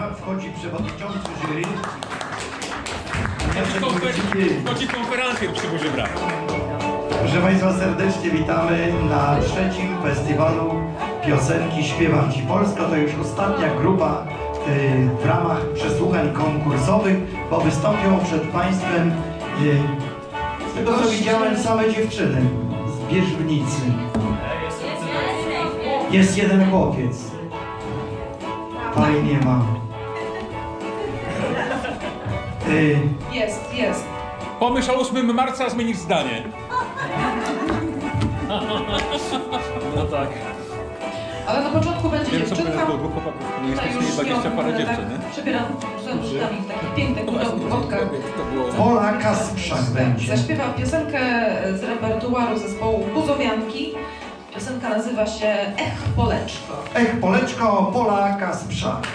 wchodzi przewodniczący jury. Jacek Konfer- Wójcicki. Chodzi konferencjer przy Burzy Bram. Proszę Państwa, serdecznie witamy na trzecim festiwalu piosenki Śpiewam Ci Polska. To już ostatnia grupa y, w ramach przesłuchań konkursowych, bo wystąpią przed Państwem, y, z tego co widziałem, same dziewczyny z Bierzbnicy. Jest jeden chłopiec. Fajnie ma. Y, Jest, jest. Pomyśl o 8 marca zmienić zdanie. No tak. Ale na początku będzie Wiem co dziewczynka. powiedział dwóch chłopaków. Nie Tutaj jest już 20 parę ją, dziewczyn, nie? tak, przebieram rzędami w takich pięknych kotkach. To było... Pola Kasprzak będzie. Zaśpiewa piosenkę z repertuaru zespołu Buzowianki. Piosenka nazywa się Ech Poleczko. Ech, Poleczko, Pola Kasprzak.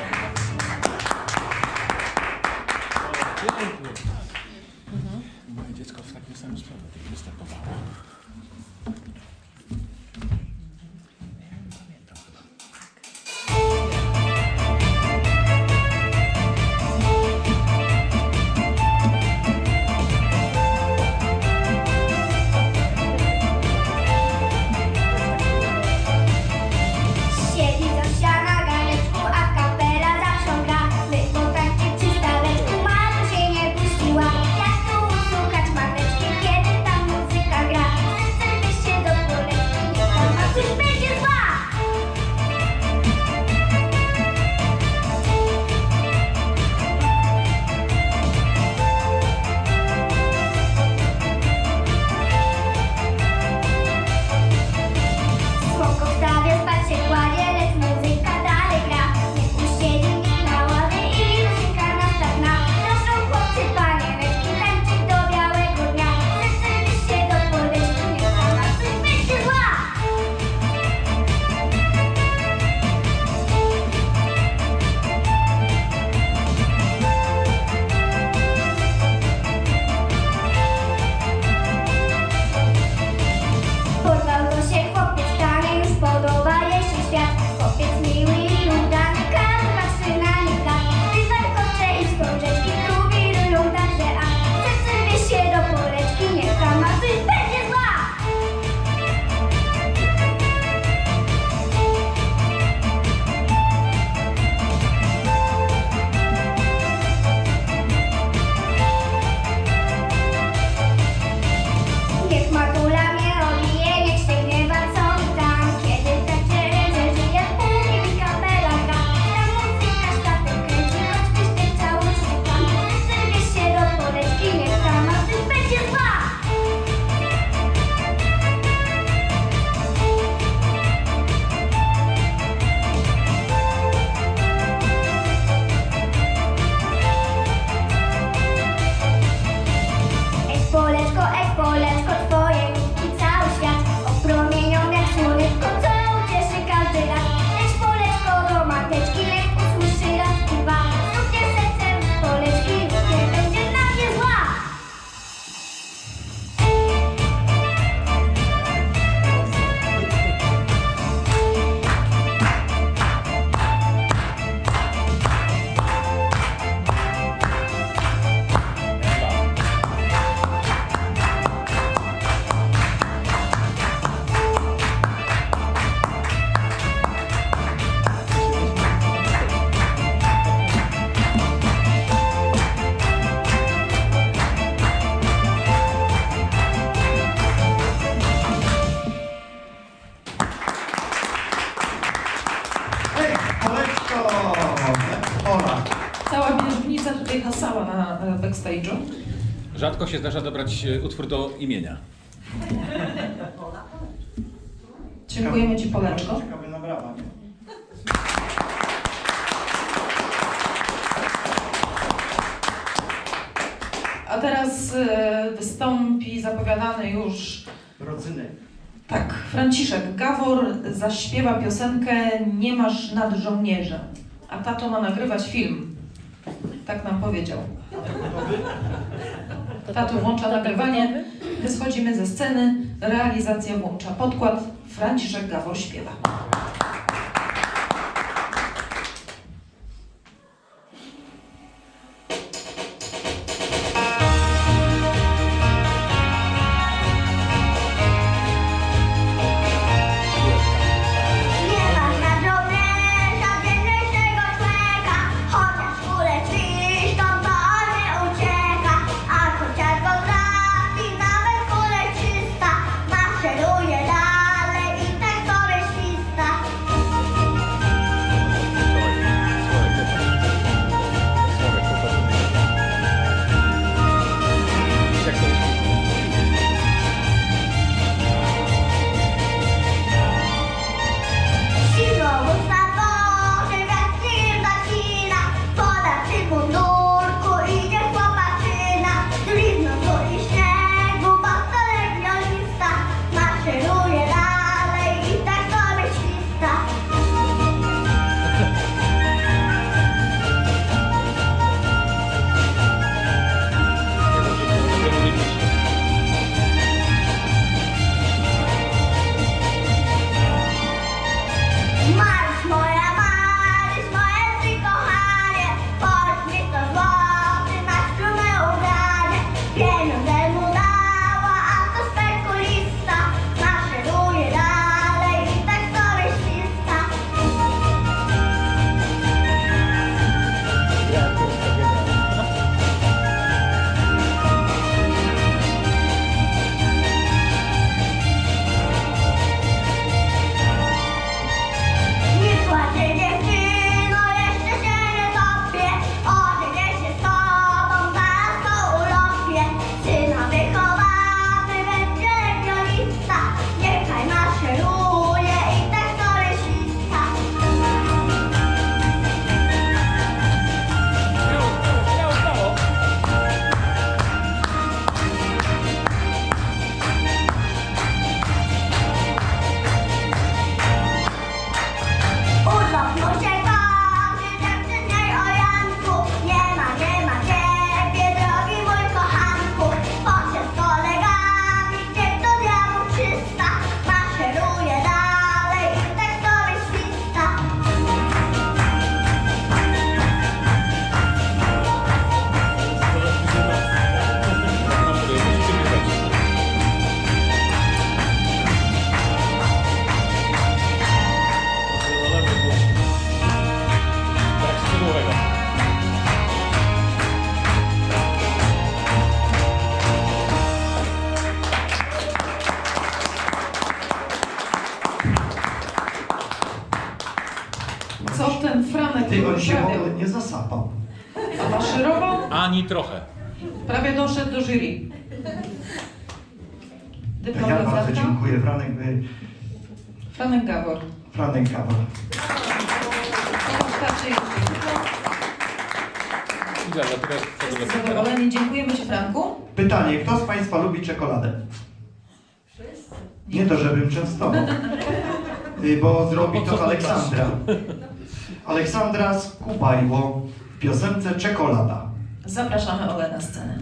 Rzadko się zdarza dobrać e, utwór do imienia. Dziękujemy Ci Poleczko. Ciekawe na brawa, nie? A teraz e, wystąpi zapowiadany już Rodzynek. Tak, Franciszek Gawor zaśpiewa piosenkę Nie masz nad żołnierzem, a tato ma nagrywać film. Tak nam powiedział. Tato włącza nagrywanie, my schodzimy ze sceny, realizacja włącza podkład, Franciszek Gawor śpiewa. chwila, zadowoleni. Dziękujemy Ci, Franku. Pytanie, kto z Państwa lubi czekoladę? Wszyscy. Nie to, żebym częstował. Y, Bo zrobi to Aleksandra. Aleksandra Skubajło w piosence Czekolada. Zapraszamy Ole na scenę.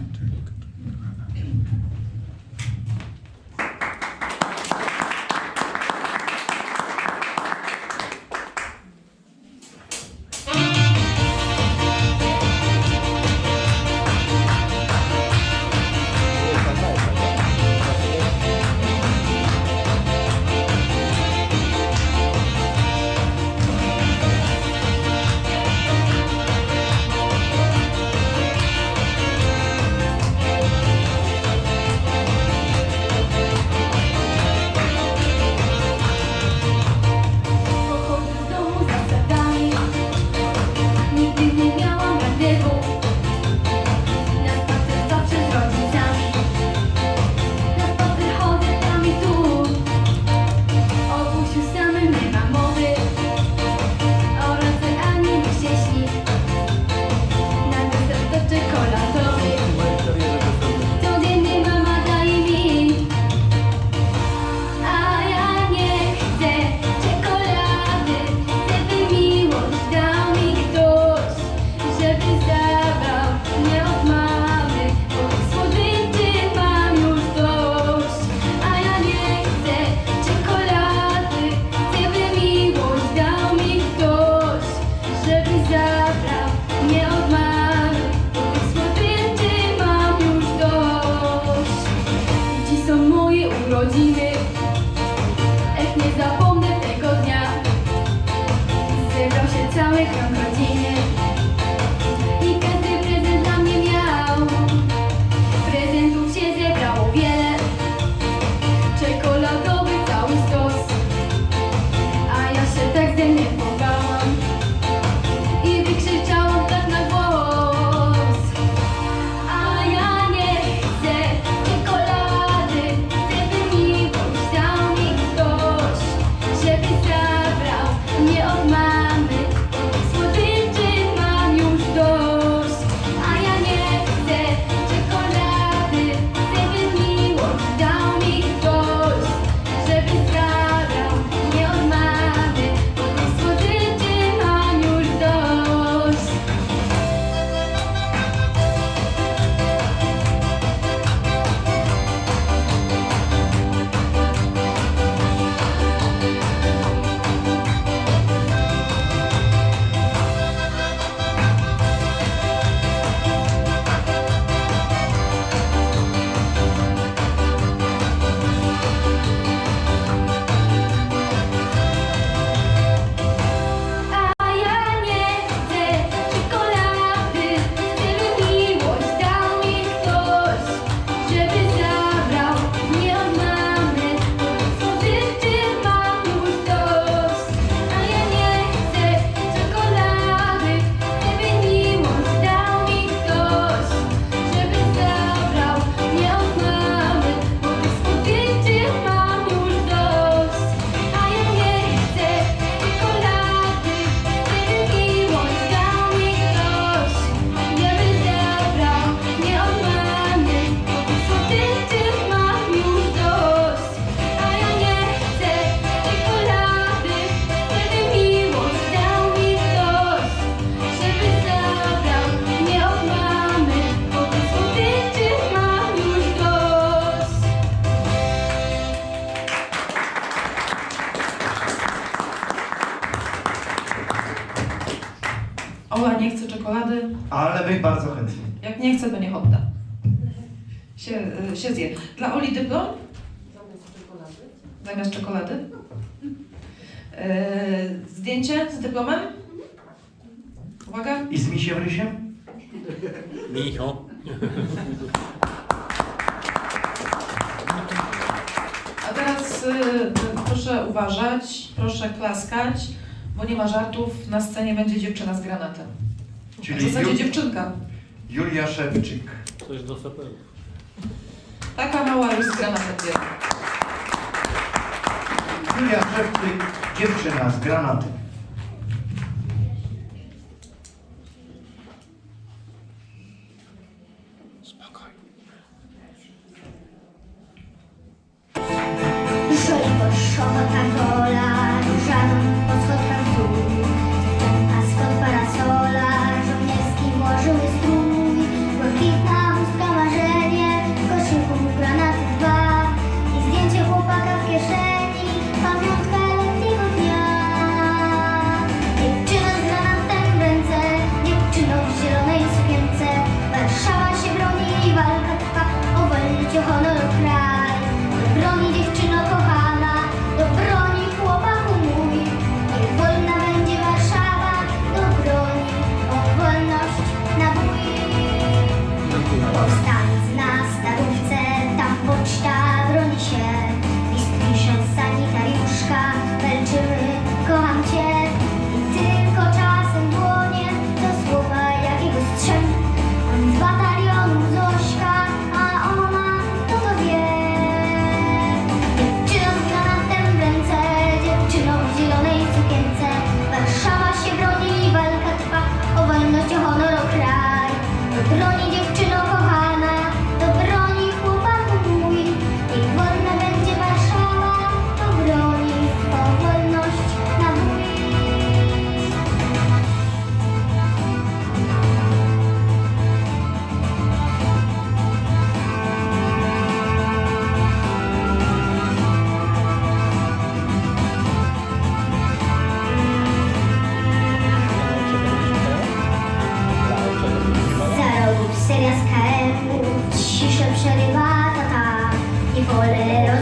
yelled my ochota. Się, e, się zje. Dla Oli dyplom? Zamiast czekolady. Zamiast czekolady? Yy, zdjęcie z dyplomem? Uwaga. I z misiem rysiem? Micho. A teraz yy, proszę uważać, proszę klaskać, bo nie ma żartów. Na scenie będzie dziewczyna z granatem. Czyli w zasadzie dziewczynka. Julia Szewczyk. Coś do saperów. Taka mała ludzka na saperów. Julia Szewczyk, dziewczyna z Granaty.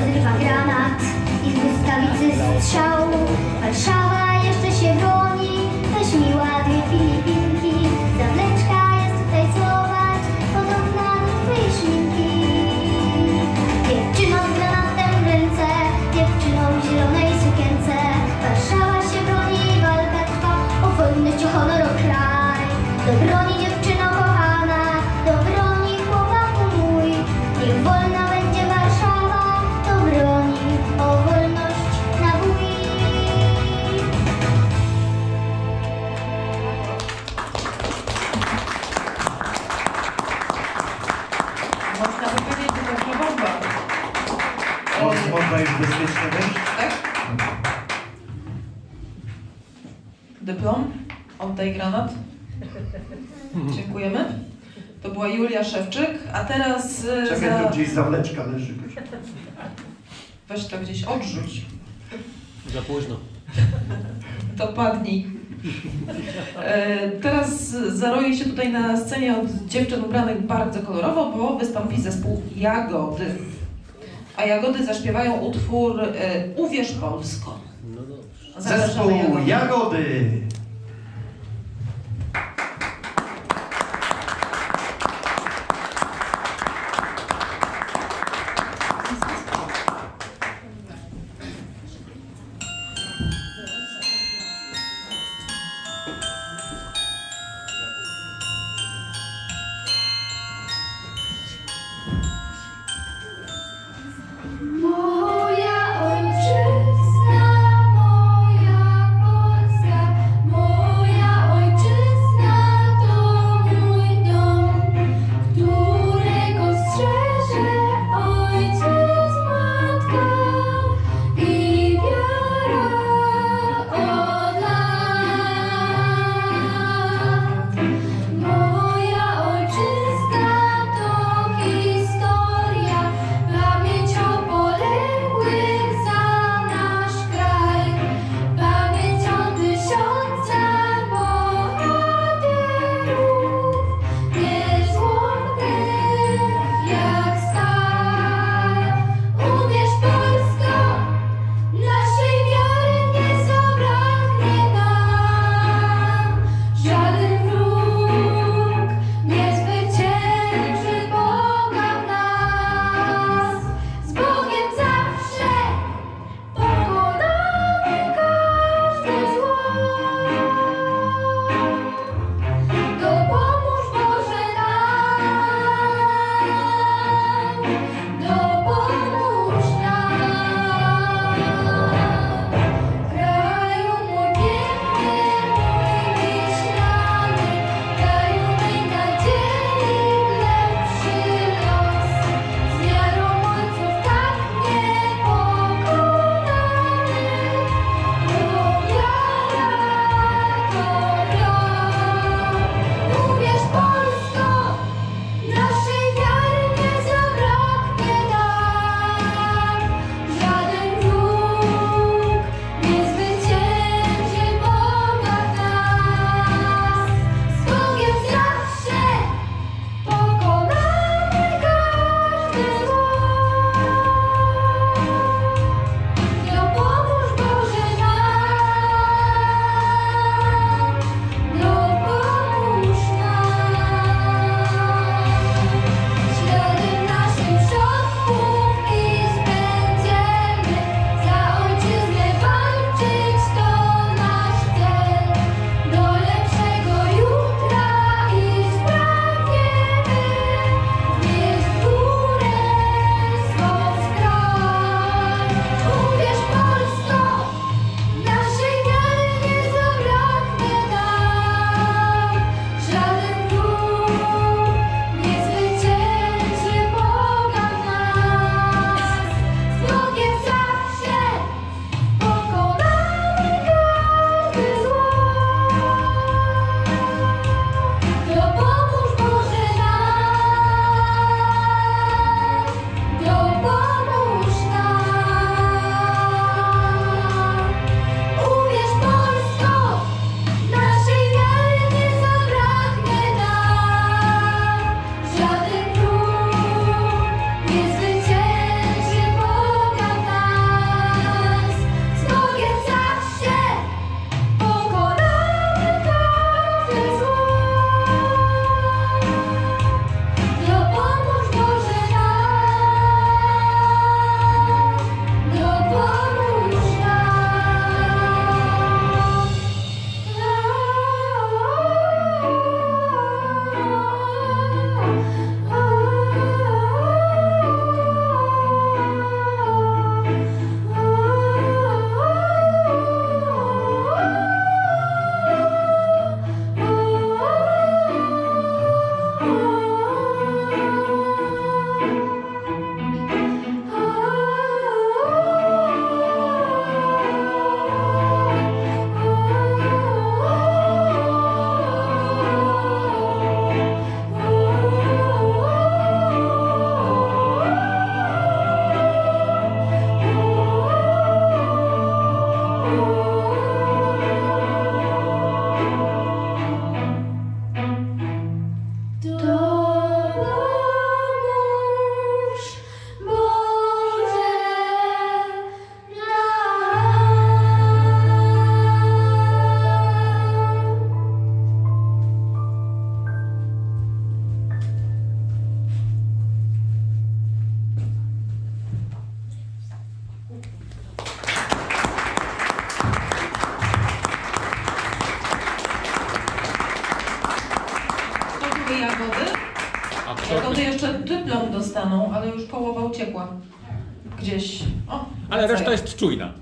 rozrywa granat i w błyskawicy strzał. Warszawa jeszcze się broni, weź mi ładnie pij. Oddaj granat. Dziękujemy. To była Julia Szewczyk, a teraz... e, Czekaj, za... to gdzieś zawleczka leży. Weź to gdzieś odrzuć. Za późno. Dopadnij. E, Teraz zaroje się tutaj na scenie od dziewczyn ubranych bardzo kolorowo, bo wystąpi zespół Jagody. A Jagody zaśpiewają utwór e, Uwierz Polsko. No dobrze. Zapraszamy Zespół Jagody. Jagody. czujna.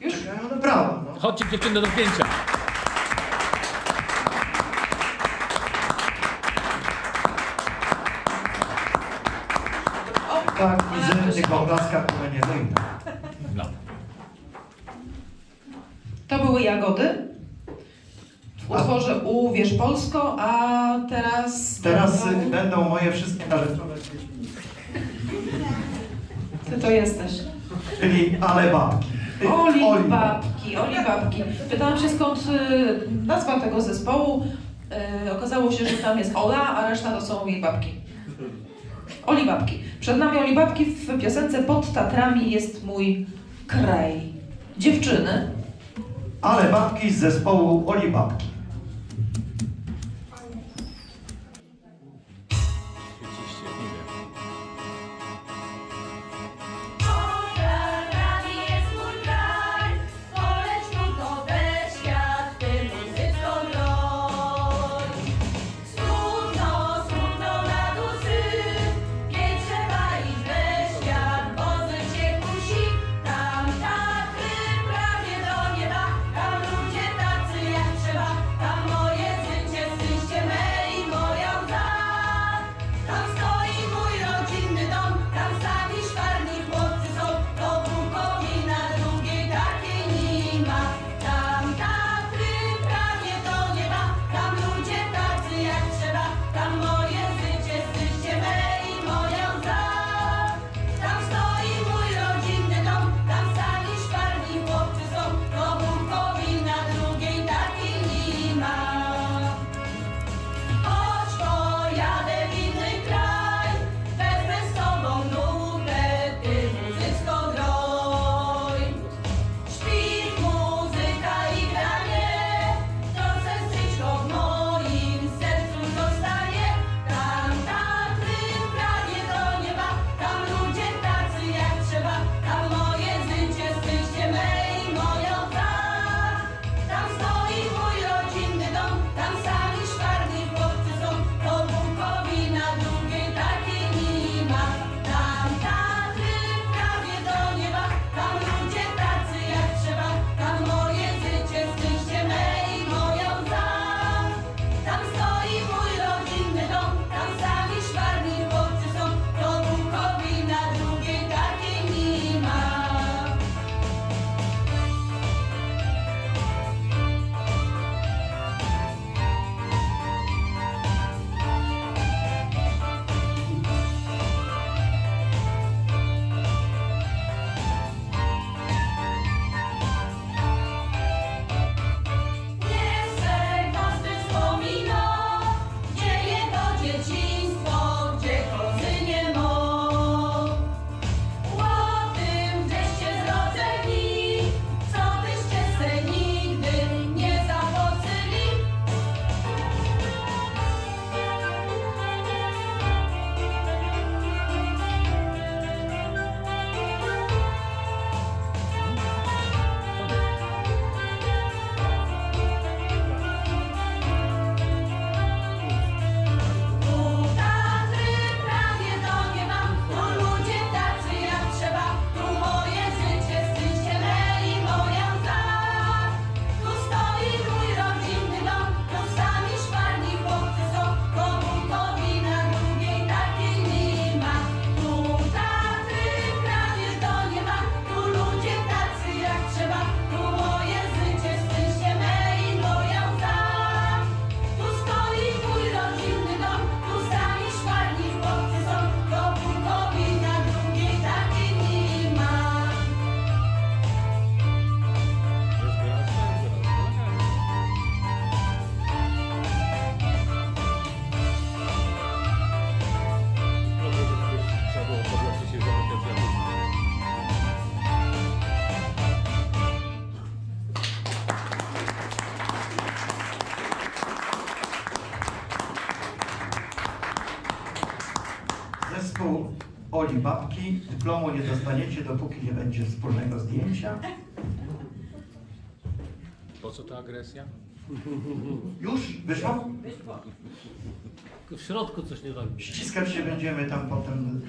Już? No brawo. No. Chodźcie dziewczyny do pięcia. Tak, widzę, że tylko blaska, która nie wyjdzie. No. To były jagody. W utworze Uwierz Polsko, a teraz... Teraz będą moje wszystkie narzeczone kto jesteś? Czyli ale babki. Oli, Oli babki, Oli babki. Pytałam się skąd y, nazwa tego zespołu. Y, okazało się, że tam jest Ola, a reszta to są jej babki. Oli babki. Przed nami Oli babki w piosence Pod Tatrami jest mój kraj. Dziewczyny. Ale babki z zespołu Oli babki. woli babki dyplomu nie dostaniecie, dopóki nie będzie wspólnego zdjęcia. Po co ta agresja? Już? Wyszło? Wyszło. W środku coś nie robi. Ściskać się będziemy tam potem.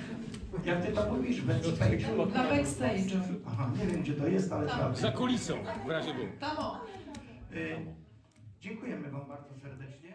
Jak ty tam mówisz? Backstage'u? Na backstage'u. Aha, nie wiem gdzie to jest, ale tam. Za kulisą, w razie był. Y, dziękujemy Wam bardzo serdecznie.